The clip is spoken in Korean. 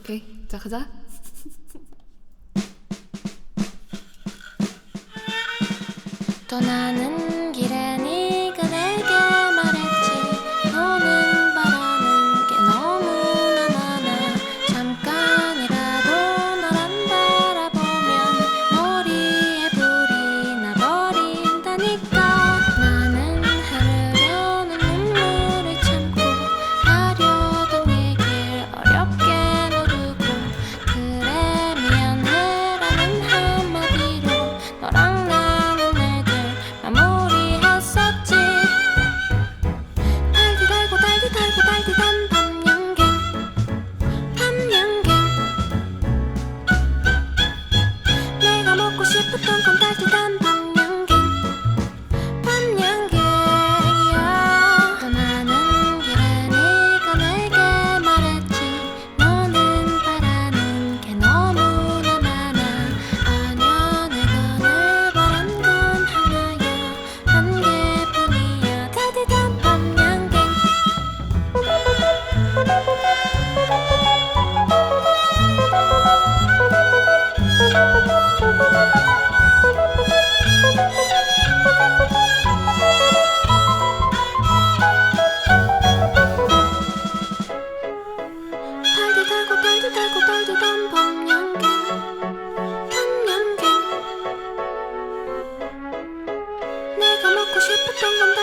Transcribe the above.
오케이. 자, 가자. 떠나는 어떤 건가?